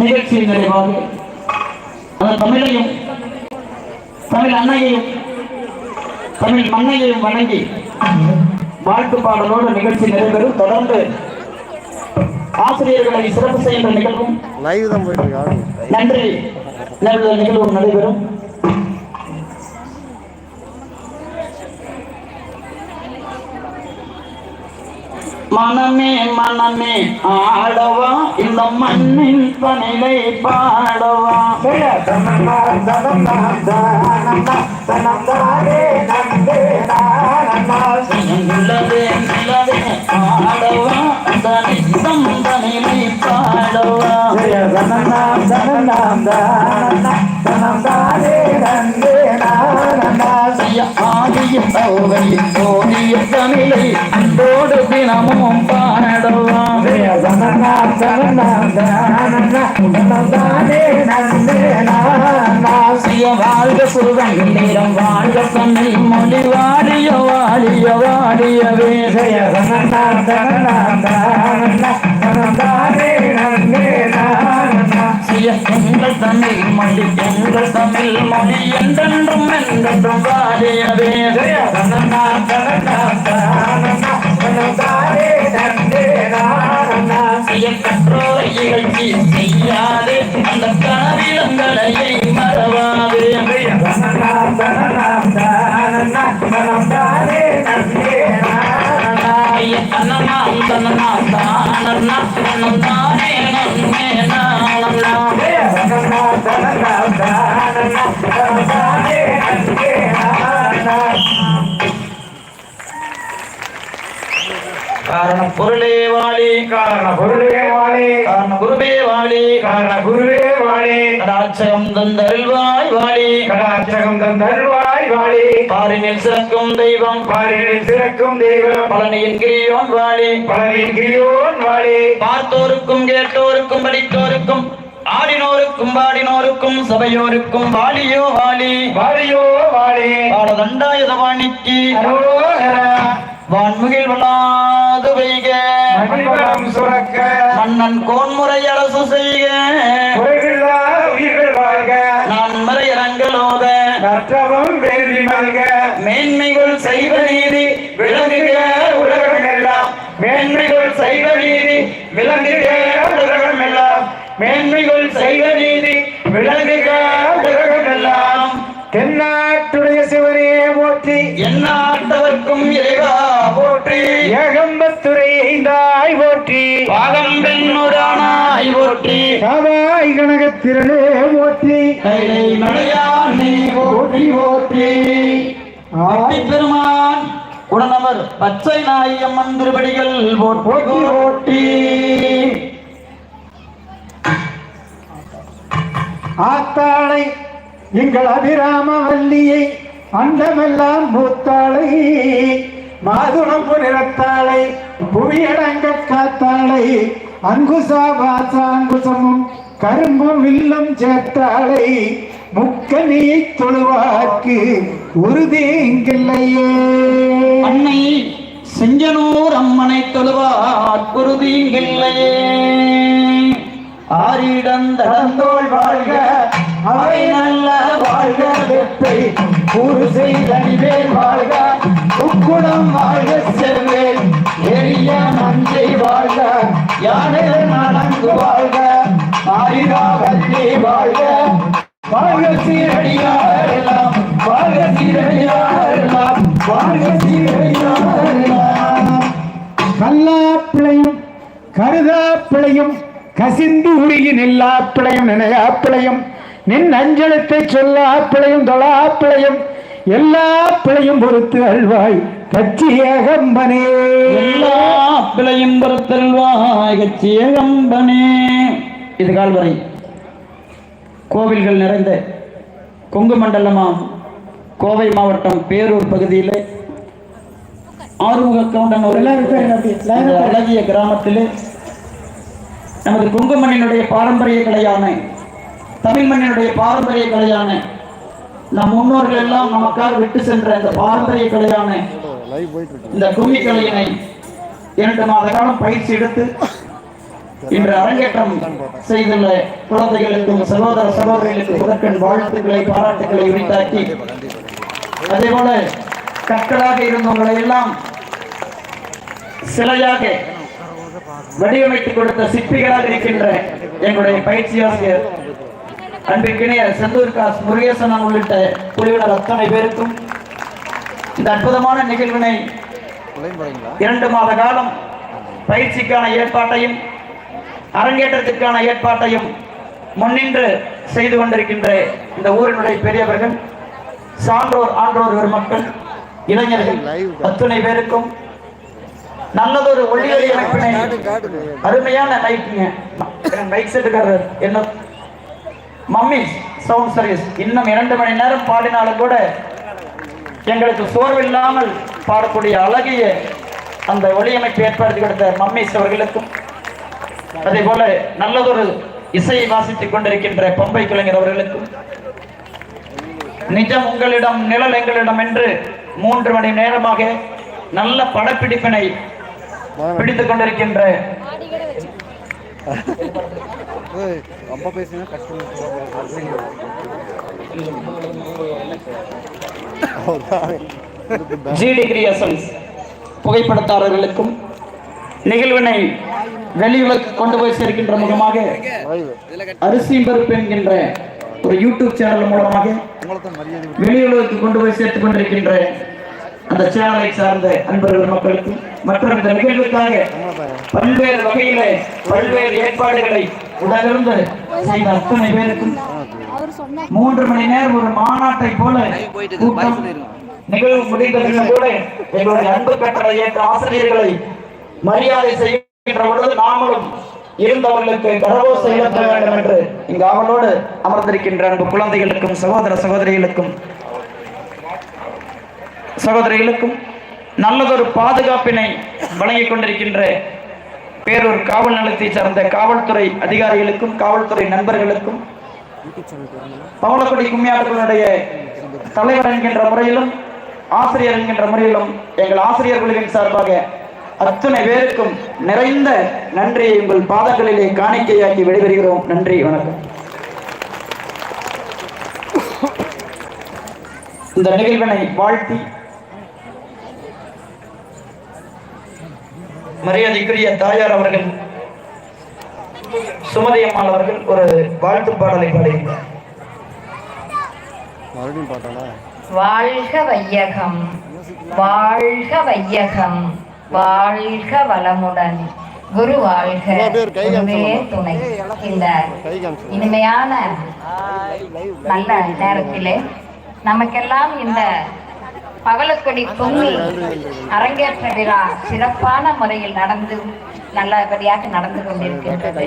நிகழ்ச்சியின் நிறைவாக அந்த தமிழையும் தமிழ் அன்னையையும் தமிழ் மண்ணையையும் வணங்கி வாழ்த்து பாடலோடு நிகழ்ச்சி நிறைவேறும் தொடர்ந்து ஆசிரியர்களை சிறப்பு செய்கின்ற நிகழ்வும் லைவ் தான் போயிட்டு இருக்கு ஆடு. நன்றி. நல்ல நிகழ்வும் நடைபெறும். மனமே மனமே ஆடவா? இந்த மண்ணின் பணிலை பாடவா? ஆடவா பாடவா செய்ய ஆடிய தோவை ஓடிய தமிழை அன்போடு தினமும் பாடவா செய்ய வாழ்க சுருகன் நேரம் வாழ்க தமிழ் மொழி வாடிய வாடிய வாடியவே செய்ய எங்கள் தமிழ் மொழி எங்கள் தமிழ் மொழி என்றென்றும் என்றென்றும் வாடியவே செய்ய கற்றோரை இகழ்ச்சி செய்யாதே அந்த கனவிலங்களையை மறவாதே ஐய தன்னமா தானன்னா தன்னம் தானே நன்னே நாளன்னா காரண பொருளே வாழி காரண பொருளே வாழே. காரண குருவே வாழி காரண குருவே வாழே. கடாட்சயம் தந்தருள்வாய் வாழி. கடாச்சகம் தந்தருள்வாய் வாழே. பாரினில் சிறக்கும் தெய்வம். பாரினில் சிறக்கும் தெய்வம். பழனியின் கிரியோன் வாழி. பலரின் கிரியோன் வாழே. பார்த்தோருக்கும் கேட்டோருக்கும் படித்தோருக்கும் ஆடினோருக்கும் பாடினோருக்கும் சபையோருக்கும் வாலியோ வாலி வாழியோ வாழே. பாடதண்டாயுதவாணிக்கு வான்முகில் வைக மணிவரம் சுரக்க. மன்னன் கோன்முறை அரசு செய்க. குறைவில்லா உயிர்கள் வாழ்க. நான் மறையரங்களோத நற்றவம் வேள்வி மல்க. மேன்மைகள் செய்வ நீதி விளங்குக உலகமெல்லாம். மேன்மைகள் செய்வ நீதி விளங்குக உலகமெல்லாம். மேன்மைகள் செய்வ நீதி விளங்குக உலகமெல்லாம். தென்னாட்டுடைய சிவனே போற்றி எந்நாட்டவர்க்கும் இறைவா. போற்றி. ஏகம்பத்துறை ஐந்தாய் போற்றி. பாகம் பெண்ணுரானாய் போற்றி. காவாய் கனகத்திரளே போற்றி. மலையானே போற்றி போற்றி. பெருமான் உடனவர் பச்சை நாயம்மன் திருப்படிகள் போற்றி போற்றி ஆத்தாளை எங்கள் அபிராம வல்லியை அண்டமெல்லாம் மூத்தாளை. மாதுளம்பு நிறத்தாளை புவியடங்க காத்தாளை அங்குசா வாசா அங்குசமும் கரும்பும் வில்லும் சேர்த்தாளை முக்கனியை தொழுவாக்கு உறுதி இங்கில்லையே அன்னை செஞ்சனூர் அம்மனை தொழுவார் உறுதி குருதீங்கில்லையே ஆரிடந்தடந்தோள் வாழ்க அவை நல்ல வாழ்க வெப்பை கூறு செய்தடிவேல் வாழ்க. உக்குடம் வாழ்க செல்வேல் எரிய நன்றி வாழ்க. யானை நலங்கு வாழ்க. ஆரிடா வாழ்க. வாழ்க சீரடியாரெல்லாம். வாழ்க சீரடியாரெல்லாம். வாழ்க சீரடியாரெல்லாம். கல்லாப்பிளையும் கருதாப்பிளையும் கசிந்து உருகி நில்லாப்பிளையும் நினையாப்பிளையும் நின் அஞ்சலத்தை சொல்லாப்பிளையும் தொழாப்பிளையும் எல்லா பிழையும் பொறுத்து அல்வாய் கச்சியகம்பனே. எல்லா பிழையும் பொறுத்தல்வாய் கச்சியகம்பனே. இது கால் வரை கோவில்கள் நிறைந்த கொங்கு மண்டலமாம் கோவை மாவட்டம் பேரூர் பகுதியில் ஆறுமுக கவுண்டன் ஒரு. அழகிய கிராமத்தில் நமது கொங்கு மண்ணினுடைய பாரம்பரிய கலையான தமிழ் மண்ணினுடைய பாரம்பரிய கலையான நம் முன்னோர்கள் எல்லாம் நமக்காக விட்டு சென்ற இந்த பாரம்பரிய கலையான இந்த கும்மி கலையினை இரண்டு மாத காலம் பயிற்சி எடுத்து இன்று அரங்கேற்றம் செய்துள்ள குழந்தைகளுக்கும் சகோதர சகோதரிகளுக்கு முதற்கண் வாழ்த்துக்களை பாராட்டுக்களை உரித்தாக்கி அதே போல கற்களாக இருந்தவங்களை எல்லாம் சிலையாக வடிவமைத்து கொடுத்த சிற்பிகளாக இருக்கின்ற எங்களுடைய பயிற்சி ஆசிரியர் அன்பிற்கிணைய செந்தூர் காஸ் முருகேசன் உள்ளிட்ட குழுவினர் அத்தனை பேருக்கும் இந்த அற்புதமான நிகழ்வினை இரண்டு மாத காலம் பயிற்சிக்கான ஏற்பாட்டையும் அரங்கேற்றத்திற்கான ஏற்பாட்டையும் முன்னின்று செய்து கொண்டிருக்கின்ற இந்த ஊரினுடைய பெரியவர்கள் சான்றோர் ஆன்றோர் பெருமக்கள் இளைஞர்கள் அத்துணை பேருக்கும் நல்லதொரு ஒளியொலி அமைப்பினை அருமையான லைட்டுங்க. மைக் செட்டுக்காரர் என்ன மம்மிஸ் சவுண்ட் சர்வீஸ் இன்னும் இரண்டு மணி நேரம் பாடினாலும் கூட எங்களுக்கு சோர்வில்லாமல் பாடக்கூடிய அழகிய அந்த ஒளியமைப்பு ஏற்பாடு கொடுத்த மம்மிஸ் அவர்களுக்கும் அதே போல நல்லதொரு இசையை வாசித்துக் கொண்டிருக்கின்ற பம்பை கலைஞர் அவர்களுக்கும் நிஜம் உங்களிடம் நிழல் எங்களிடம் என்று மூன்று மணி நேரமாக நல்ல படப்பிடிப்பினை பிடித்துக் கொண்டிருக்கின்ற ரொம்ப பேசினா கஷ்டம் புகைப்படத்தாரர்களுக்கும் நிகழ்வினை வெளியுலகு கொண்டு போய் சேர்க்கின்ற முகமாக அரிசி பருப்பு என்கின்ற ஒரு யூடியூப் சேனல் மூலமாக வெளியுலகத்துக்கு கொண்டு போய் சேர்த்துக் கொண்டிருக்கின்ற அந்த சேனலை சார்ந்த அன்பர்கள் மக்களுக்கும் மற்றும் இந்த நிகழ்வுக்காக பல்வேறு வகையிலே பல்வேறு ஏற்பாடுகளை உடனிருந்து செய்த அத்தனை பேருக்கும் மூன்று மணி நேரம் ஒரு மாநாட்டை போல கூட்டம் நிகழ்வு முடிந்ததும் கூட எங்களுடைய அன்பு பெற்ற இயக்க ஆசிரியர்களை மரியாதை செய்கின்ற பொழுது நாமளும் இருந்தவர்களுக்கு கரவோசை இழக்க வேண்டும் என்று இங்கு அவனோடு அமர்ந்திருக்கின்ற அன்பு குழந்தைகளுக்கும் சகோதர சகோதரிகளுக்கும் சகோதரிகளுக்கும் நல்லதொரு பாதுகாப்பினை வழங்கிக் கொண்டிருக்கின்ற பேரூர் காவல் நிலையத்தை சார்ந்த காவல்துறை அதிகாரிகளுக்கும் காவல்துறை நண்பர்களுக்கும் பவளக்குடி கும்மியாளர்களுடைய தலைவர் என்கின்ற முறையிலும் ஆசிரியர் என்கின்ற முறையிலும் எங்கள் ஆசிரியர் குழுவின் சார்பாக அத்தனை பேருக்கும் நிறைந்த நன்றியை உங்கள் பாதங்களிலே காணிக்கையாக்கி விடைபெறுகிறோம். நன்றி வணக்கம். இந்த நிகழ்வினை வாழ்த்தி மரியாதைக்குரிய தாயார் அவர்கள் சுமதி அம்மாள் அவர்கள் ஒரு வாழ்த்து பாடலை பாடுகிறார் வாழ்க வையகம் வாழ்க வையகம் வாழ்க வளமுடன். குரு வாழ்க துணை. இந்த இனிமையான நல்ல நேரத்திலே நமக்கெல்லாம் இந்த பவளக்கொடி பொங்கி அரங்கேற்ற விழா சிறப்பான முறையில் நடந்து நல்லபடியாக நடந்து கொண்டிருக்கின்றது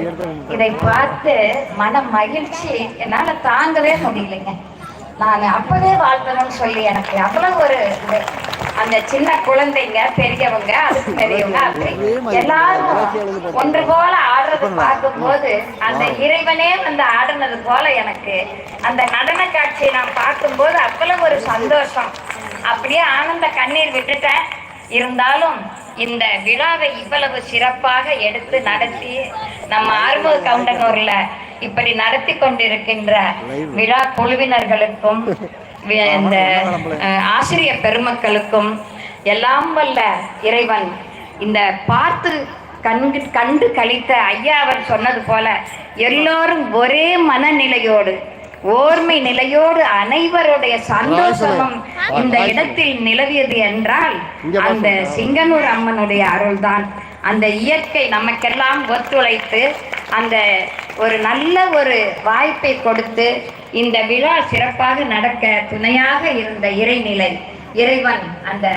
இதை பார்த்து மன மகிழ்ச்சி என்னால தாங்கவே முடியலைங்க. நான் அப்பவே வாழ்த்தணும்னு சொல்லி எனக்கு அவ்வளவு ஒரு. அந்த சின்ன குழந்தைங்க பெரியவங்க அதுக்கு பெரியவங்க அப்படி. எல்லாரும் ஒன்று போல ஆடுறது பார்க்கும்போது அந்த இறைவனே வந்து ஆடுனது போல எனக்கு அந்த நடன காட்சியை நான் பார்க்கும்போது அவ்வளவு ஒரு சந்தோஷம். அப்படியே ஆனந்த கண்ணீர் விட்டுட்டேன் இருந்தாலும் இந்த விழாவை இவ்வளவு சிறப்பாக எடுத்து நடத்தி நம்ம ஆர்வ கவுண்டனூர்ல இப்படி நடத்தி கொண்டிருக்கின்ற விழா குழுவினர்களுக்கும் வி- இந்த ஆசிரிய ஆசிரியர் பெருமக்களுக்கும் எல்லாம் வல்ல இறைவன் இந்த பார்த்து கண்டு கண்டு கழித்த ஐயா அவர் சொன்னது போல எல்லோரும் ஒரே மனநிலையோடு ஓர்மை நிலையோடு அனைவருடைய சந்தோஷமும் இந்த இடத்தில் நிலவியது என்றால் அந்த சிங்கனூர் அம்மனுடைய அருள்தான். அந்த இயற்கை நமக்கெல்லாம் ஒத்துழைத்து அந்த ஒரு நல்ல ஒரு வாய்ப்பை கொடுத்து இந்த விழா சிறப்பாக நடக்க துணையாக இருந்த இறைநிலை இறைவன் அந்த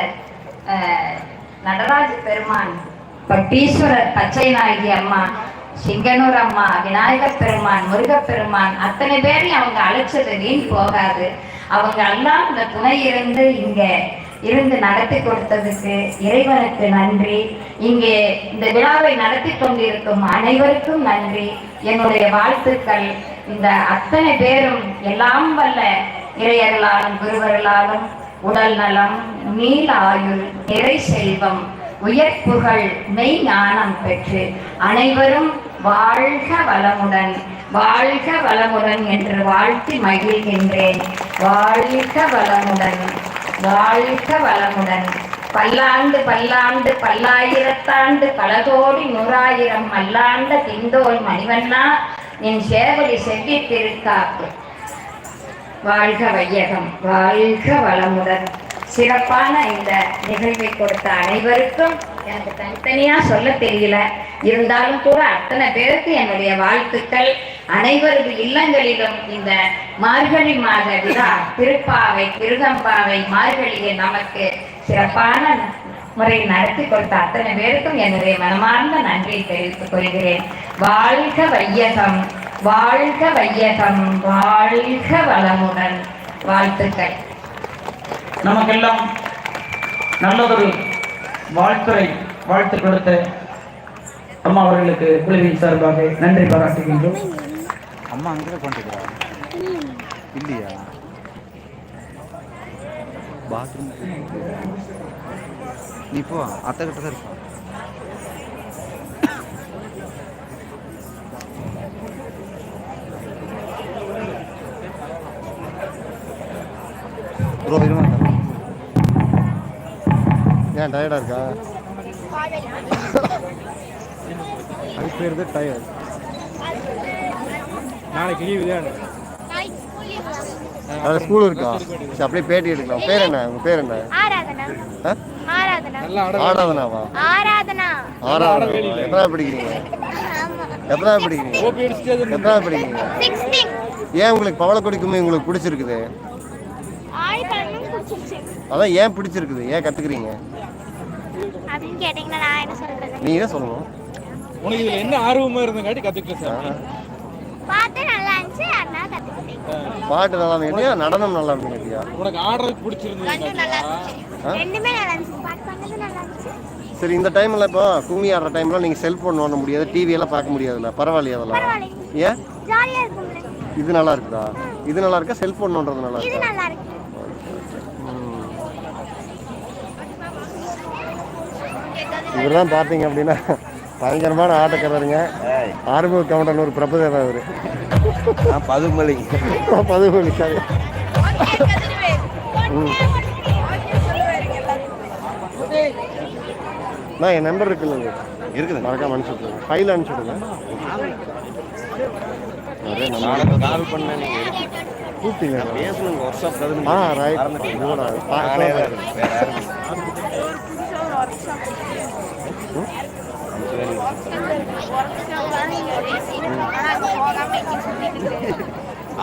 அஹ், நடராஜ பெருமான் பட்டீஸ்வரர் பச்சை நாயகி அம்மா சிங்கனூர் அம்மா விநாயகர் பெருமான் முருகப்பெருமான் அத்தனை பேரையும் அவங்க அழைச்சது வீண் போகாது. அவங்க எல்லாம் இந்த துணை இருந்து இங்க இருந்து நடத்தி கொடுத்ததுக்கு இறைவனுக்கு நன்றி. இங்கே இந்த விழாவை நடத்தி கொண்டிருக்கும் அனைவருக்கும் நன்றி. என்னுடைய வாழ்த்துக்கள். இந்த அத்தனை பேரும் எல்லாம் வல்ல இறையர்களாலும் குருவர்களாலும் உடல் நலம் நீல ஆயுள் நிறை செல்வம் உயர் புகழ் மெய் ஞானம் பெற்று அனைவரும் வாழ்க வளமுடன் வாழ்க வளமுடன் என்று வாழ்த்தி மகிழ்கின்றேன். வாழ்க வளமுடன் வாழ்க வளமுடன். பல்லாண்டு பல்லாண்டு பல்லாயிரத்தாண்டு பலதோடி நூறாயிரம் மல்லாண்ட திண்டோல் மணிவண்ணா என் சேவடி செவ்வி திருக்காப்பு. வாழ்க வையகம் வாழ்க வளமுடன். சிறப்பான இந்த நிகழ்வை கொடுத்த அனைவருக்கும் எனக்கு தனித்தனியா சொல்ல தெரியல. இருந்தாலும் கூட அத்தனை பேருக்கு என்னுடைய வாழ்த்துக்கள். அனைவரது இல்லங்களிலும் இந்த மார்கழி மாத விழா திருப்பாவை திருகம்பாவை மார்கழியை நமக்கு சிறப்பான முறை நடத்தி கொடுத்த அத்தனை பேருக்கும் என்னுடைய மனமார்ந்த நன்றியை தெரிவித்துக் கொள்கிறேன். வாழ்க வையகம் வாழ்க வையகம் வாழ்க வளமுடன். வாழ்த்துக்கள். நமக்கெல்லாம் நல்லதொரு வாழ்த்துறை வாழ்த்து கொடுத்த அம்மா அவர்களுக்கு குழுவின் சார்பாக நன்றி பாராட்டுகின்றோம். அம்மா அங்கே பண்ணிக்கிறா இல்லையா? பாத்ரூம் நீ போ அத்தை கிட்ட தான் இருப்பா. ப்ரோ இருமா. ஏன் டயர்டாக இருக்கா? அது பேர் தான் டயர்ட் நாளைக்கு லீவு தான் அது ஸ்கூல் இருக்கா? சரி அப்படியே பேட்டி எடுக்கலாம். பேர் என்ன? உங்க பேர் என்ன? ஆராதனாவா? ஆராதனா. ஆராதனா. எத்தனை படிக்கிறீங்க? ஆமா. எத்தனை படிக்கிறீங்க? எத்தனை படிக்கிறீங்க? ஏன் உங்களுக்கு பவளக்கொடி கும்மி உங்களுக்கு பிடிச்சிருக்குது? அதான் ஏன் பிடிச்சிருக்குது? ஏன் கத்துக்கிறீங்க? அப்படின்னு கேட்டீங்கன்னா நான் என்ன சொல்றது? நீங்க தான் சொல்லணும். உனக்கு இதுல என்ன ஆர்வமா இருந்தங்காட்டி கத்துக்கிட்ட சார்? பார்த்து நல்லா இருந்துச்சு அதனால கத்துக்கிட்டேன். பாட்டு நல்லா இருந்துக்கிட்டியா? நடனம் நல்லா இருந்துக்கிட்டியா? உனக்கு ஆடுறது பிடிச்சிருந்தது ரெண்டும் நல்லா இருந்துச்சு. பாட்டு பண்ணது நல்லா இருந்துச்சு. சரி இந்த டைம்ல இப்போ கும்மி ஆடுற டைம்ல நீங்க செல்போன் நோண்ட முடியாது டிவி எல்லாம் பார்க்க முடியாதுல்ல? பரவாயில்லையா அதெல்லாம்? ஏன்? இது நல்லா இருக்குதா? இது நல்லா இருக்கா? செல்போன் நோண்டுறது நல்லா இது இருக்கா நல்லா இருக்கு இவர் தான் பார்த்தீங்க அப்படின்னா பயங்கரமான ஆட்டக்காரருங்க. ஆறுமுக கவுண்டன் ஒரு பிரபுதேவா அவரு. பதுமலை பதுமொழி. சாரி. நான் என் நம்பர் இருக்குல்ல இருக்குது மறக்காம அனுப்பிச்சு விட்ருங்க ஃபைல் அனுப்பிச்சு விடுங்க நிறைய number நாளைக்கு கால் பண்ணேன் நீங்க கூப்பிட்டீங்க பேசணும் ஒர்க் ஷாப் ஆ ரைட் இதோட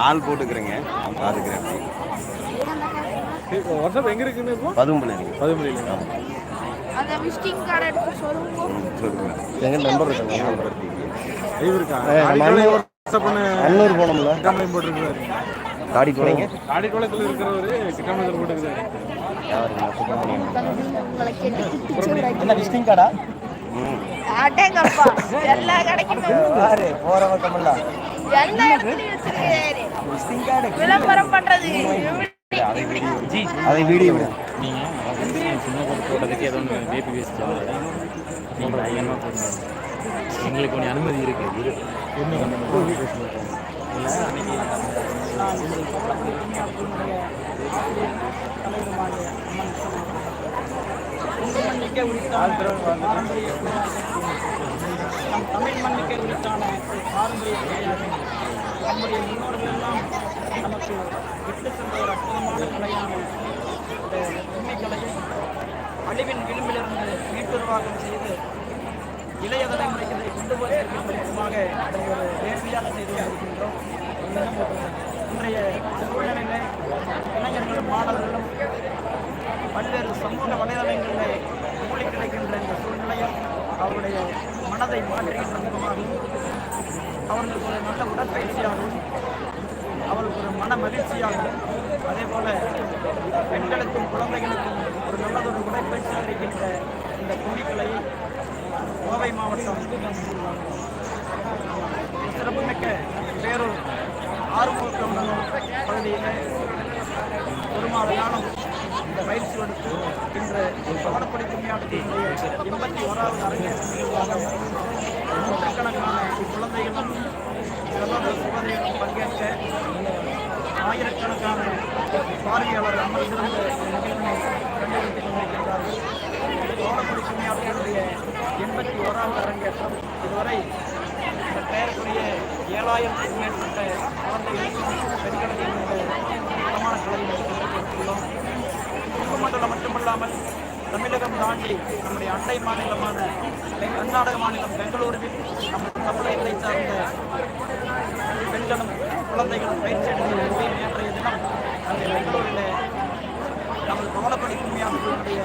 ஆள் போட்டுக்கிறேங்க. நான் பார்த்துக்கிறேன். வருஷம் எங்க இருக்குன்னு இப்போ? பதுமலை பதுமலையில அந்த விசிட்டிங் கார்டு எடுத்து சொல்லுங்க. சொல்லுங்க. எங்க நம்பர் இருக்கு? நம்பர் இருக்கா? வாட்ஸ்அப் பண்ண. அன்னூர் போனோம்ல. போட்டுருக்காரு காடி போனீங்க காடிக்குளத்தில் இருக்கிறவரு கிட்டாமலத்தில் போட்டுருக்காரு என்ன விசிட்டிங் கார்டா அடேங்கப்பா எல்லா கடைக்கும் போற பக்கமெல்லாம் எல்லா இடத்துலயும் வச்சிருக்காரு விளம்பரம் பண்றது. அதை வீடியோ விடு. போட்டதுக்கு ஏதோ ஒன்று பேபி வேஸ்ட் நீங்கள் எங்களுக்கு கொஞ்சம் அனுமதி இருக்கு தமிழ் மண்ணுக்கு உரித்தான பாரம்பரிய கலையாக நம்முடைய முன்னோர்களெல்லாம் நமக்கு விட்டு சென்ற ஒரு அற்புதமான கலையான இந்த உண்மை கலையை அழிவின் விளிம்பிலிருந்து மீட்டுருவாக்கம் செய்து இளைய தலைமுறைக்கு இதை கொண்டு போவதற்கு முக்கியமாக அதை ஒரு வேள்வியாக செய்து கொண்டிருக்கின்றோம் இன்றைய சூழ்நிலையிலே இளைஞர்களும் மாணவர்களும் பல்வேறு சமூக வலைதளங்களில் மூலி கிடைக்கின்ற இந்த சூழ்நிலையில் அவருடைய மனதை மாற்றுகின்ற விதமாகவும் அவர்களுக்கு ஒரு நல்ல உடற்பயிற்சியாகவும் அவர்களுக்கு ஒரு மன மகிழ்ச்சியாகவும் அதே போல பெண்களுக்கும் குழந்தைகளுக்கும் ஒரு நல்லதொரு உடற்பயிற்சி கிடைக்கின்ற இந்த குடிக்கலையை கோவை மாவட்டம் சிறப்புமிக்க ஆறுமுகம் பகுதியில் ஒரு மாத காலம் இந்த பயிற்சி எடுத்து இன்று பவனப்படி கும்மியாட்டத்தினுடைய எண்பத்தி ஓராவது அரங்கேற்ற நூற்றுக்கணக்கான குழந்தைகளும் சகோதர சகோதரிகளும் பங்கேற்க ஆயிரக்கணக்கான பார்வையாளர் அமர்ந்திருந்து இந்த நிகழ்வினை கண்டுபிடித்துக் கொண்டிருக்கின்றார்கள் பவனப்படி எண்பத்தி ஓராவது அரங்கேற்றம் இதுவரை பெயருக்குரிய ஏழாயிரத்துக்கும் மேற்பட்ட குழந்தைகளுக்கும் பெண்களையும் இந்த பிரமாண எடுத்துள்ளோம் கும்பமண்டலம் மட்டுமல்லாமல் தமிழகம் தாண்டி நம்முடைய அண்டை மாநிலமான கர்நாடக மாநிலம் பெங்களூருவில் நம்ம தமிழகத்தை சார்ந்த பெண்களும் குழந்தைகளும் பயிற்சி எடுத்து நேற்றைய தினம் அந்த பெங்களூரில் நமது பவளப்படி கும்மியாளர்களுடைய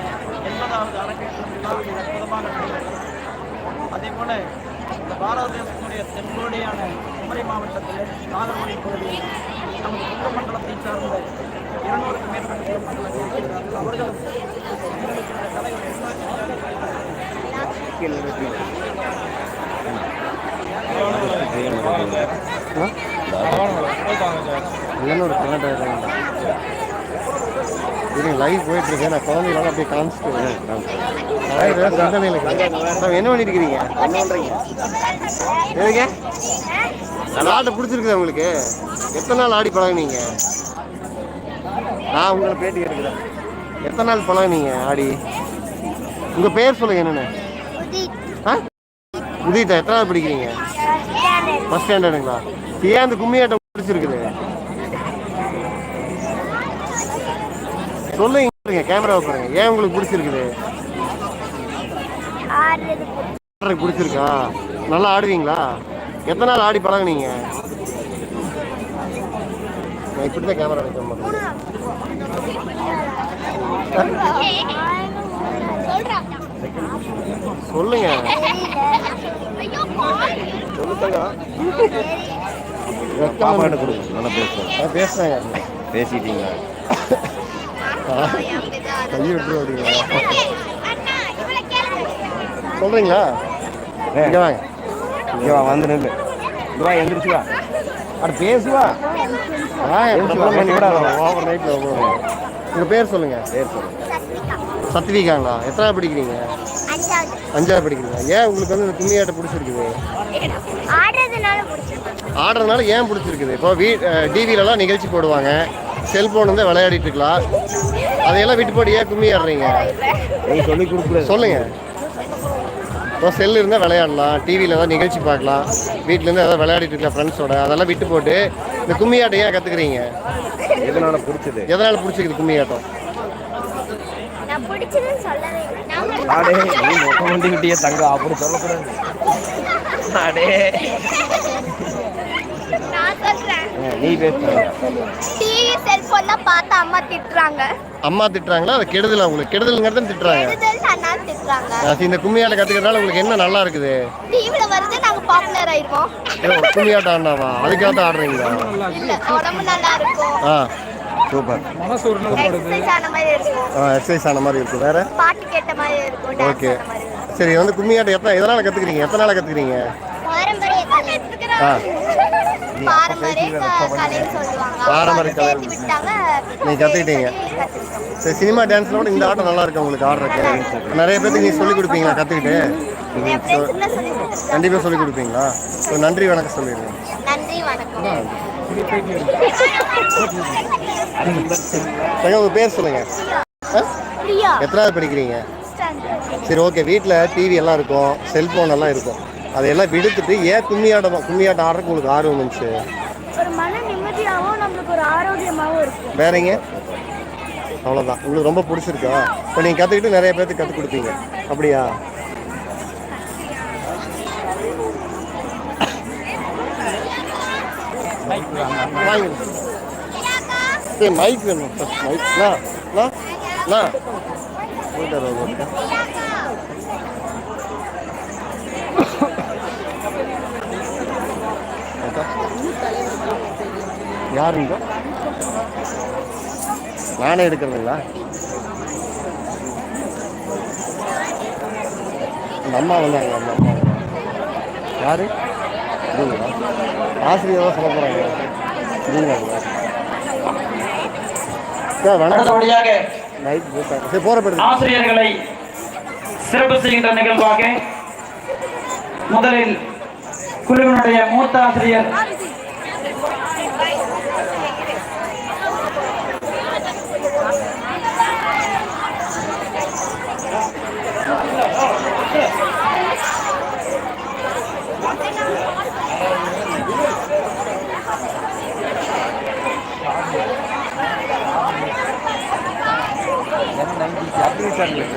எண்பதாவது அரங்கேற்றம் விழாவில் அற்புதமாக நடைபெற்றது. அதே போல இந்த பாரத தேசத்தினுடைய தென்கோடியான குமரி மாவட்டத்தில் நாகர்கோவில் பகுதியில் நமது கும்பமண்டலத்தை சார்ந்த இருநூறுக்கும் மேற்பட்ட குடும்பங்கள் இருக்கிறார்கள். அவர்களும் இருங்க லைவ் போயிட்டு இருக்கேன் நான் குழந்தைங்களாம் அப்படியே காமிச்சிட்டு இருக்கேன் என்ன பண்ணிட்டு இருக்கிறீங்க ஆட்டை பிடிச்சிருக்குதா உங்களுக்கு? எத்தனை நாள் ஆடி பழகுனீங்க? நான் உங்களை பேட்டி எடுக்கிறேன். எத்தனை நாள் பழகுனீங்க ஆடி? உங்கள் பேர் சொல்லுங்க என்னென்ன. ஆ? உதித்தா எத்தனை நாள் படிக்கிறீங்க? ஃபஸ்ட் ஸ்டாண்டர்டுங்களா ஏன் அந்த கும்மி ஆட்டம் பிடிச்சிருக்குது? சொல்லுங்க கேமராவை பாருங்க. ஏன் உங்களுக்கு பிடிச்சிருக்குது? பிடிச்சிருக்கா? நல்லா ஆடுவீங்களா? எத்தனை நாள் ஆடி பழகுனீங்க? நான் இப்படி தான் கேமரா வைக்க மாட்டேன் சொல்லுங்க. பாப்பாட்ட கொடுங்க. நல்லா பேசுறேன் நான் பேசுறேங்க. பேசிட்டீங்களா? கையை விட்டு அப்படிங்களா? இங்க வாங்க. இங்கே வா வந்து நில்லு. இங்க வா எந்திரிச்சு வா. அட பேசுவா ஓவர் நைட்ல உங்க பேர் சொல்லுங்க. பேர் சொல்லு சத்விகாங்களா? எத்தனை படிக்கிறீங்க? அஞ்சாவது. படிக்கிறீங்க ஏன் உங்களுக்கு வந்து இந்த கும்மியாட்டை பிடிச்சிருக்குது? ஆடுறதுனால ஏன் பிடிச்சிருக்குது? இப்போ வீ டிவிலலாம் நிகழ்ச்சி போடுவாங்க. செல்போன் வந்து விளையாடிட்டு இருக்கலாம். அதையெல்லாம் விட்டு போட்டு ஏன் கும்மி ஆடுறீங்க? நீ சொல்லி கொடுக்கூடாது சொல்லுங்க. இப்போ செல் இருந்தால் விளையாடலாம் டிவியில் ஏதாவது நிகழ்ச்சி பார்க்கலாம். வீட்டிலேருந்து ஏதாவது விளையாடிட்டு இருக்கலாம் ஃப்ரெண்ட்ஸோட அதெல்லாம் விட்டு போட்டு இந்த கும்மி ஆட்டம் ஏன் கற்றுக்குறீங்க எதனால பிடிச்சது? எதனால் பிடிச்சிக்குது கும்மி ஆட்டம் நீ மொட்டை வண்டிக்கிட்டே தங்க அப்படி சொல்லக்கூடாது. அடே. நான் சொல்றேன். ஆ, நீ பேசுறீங்க டிவி செல்போன்லாம் பார்த்து அம்மா திட்டுறாங்க. அம்மா திட்டுறாங்களா? அது கெடுதல் உங்களுக்கு? கெடுதல்ங்கிறத திட்டுறாங்க. இந்த கும்மி ஆட்டம் கற்றுக்கிறதுனால உங்களுக்கு என்ன நல்லா இருக்குது? டிவில வருது நாங்க பாப்புலர் ஆயிருவோம் ஏ, கும்மி ஆட்டம் ஆடினாவா? அதுக்காக தான் ஆடுறீங்களா? உடம்பு நல்லா இருக்கும். ஆ சூப்பர். ஆ எக்ஸசைஸ் ஆன மாதிரி இருக்கும். வேற? பாட்டு கேட்ட மாதிரி இருக்கும் ஓகே. சரி வந்து கும்மி ஆட்டம் எத்தனை எதனால் கற்றுக்குறீங்க எத்தனை நாள் கலை ஆ. பாரம்பரிய கலைன்னு சொல்லுவாங்க. பாரம்பரிய கலை. கத்துக்கிட்டோம். சரி சினிமா டான்ஸ்ல கூட இந்த ஆட்டம் நல்லா இருக்கு உங்களுக்கு ஆடுறதுக்கு நிறைய பேருக்கு நீ சொல்லி கொடுப்பீங்களா கற்றுக்கிட்டு. கண்டிப்பாக சொல்லி கொடுப்பீங்களா? ஒரு நன்றி வணக்கம் சொல்லிடுங்க நன்றி வணக்கம். உங்கள் பேர் சொல்லுங்க. எத்தனாவது படிக்கிறீங்க? சரி ஓகே வீட்டில் டிவி எல்லாம் இருக்கும் செல்ஃபோன் எல்லாம் இருக்கும். அதையெல்லாம் விடுத்துட்டு ஏன் கும்மி ஆட்டம் கும்மி ஆட்டம் ஆடுறதுக்கு உங்களுக்கு ஆர்வம் இருந்துச்சு ஒரு மன நிம்மதியாகவும் நம்மளுக்கு ஒரு ஆரோக்கியமாகவும் இருக்கும். வேறங்க அவ்வளோதான் உங்களுக்கு ரொம்ப பிடிச்சிருக்கா? இப்போ நீங்கள் கற்றுக்கிட்டு நிறைய பேர்த்துக்கு கற்றுக் கொடுப்பீங்க. அப்படியா? மைக் வேணும். ஃபர்ஸ்ட் மைக் நா நா நா போயிட்டு வரோம் ஓகே யாருங்க? நானே எடுக்கிறதுங்களா? அந்த அம்மா வந்தாங்க அந்த அம்மா யாரு? இதுங்களா ஆசிரியர் தான் சொல்ல போகிறாங்க இதுங்களா சார் வணக்கம். நைட் சரி போகிற போயிடுது ஆசிரியர்களை சிறப்பு செய்கின்ற நிகழ்வாக முதலில் குழுவினுடைய மூத்த ஆசிரியர் அப்படி சார்